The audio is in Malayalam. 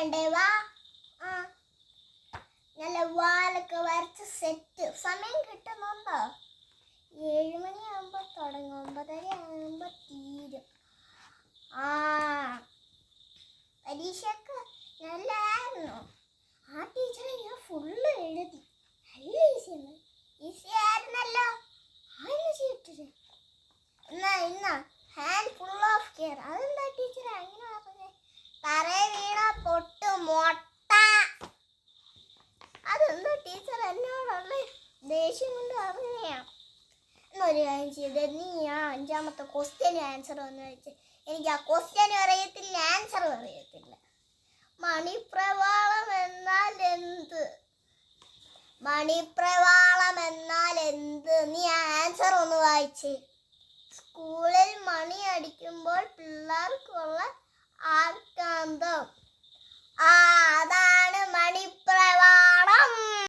വേണ്ടേ? വാ. നല്ല വാലൊക്കെ വരച്ച് സെറ്റ്. സമയം കിട്ടുന്നുണ്ടോ? ഏഴ് മണിയാകുമ്പോൾ തുടങ്ങും. ഒമ്പതര ആകുമ്പോൾ തീരും. ആ. പരീക്ഷക്ക് ദേഷ്യം കൊണ്ട് അറിയാം എന്നൊരു കാര്യം ചെയ്ത് നീ ആ അഞ്ചാമത്തെ ക്വസ്റ്റ്യന് ആൻസർ വന്ന് വെച്ച് എനിക്ക് ആ ക്വസ്റ്റ്യനും അറിയത്തില്ല ആൻസറും അറിയത്തില്ല മണിപ്രവാളം എന്നാൽ എന്ത്? മണിപ്രവാളം എന്നാൽ എന്ത്? നീ ആൻസർ ഒന്ന് വായിച്ചേ. സ്കൂളിൽ മണി അടിക്കുമ്പോൾ പിള്ളേർക്കുള്ള ആർക്കാന്തം?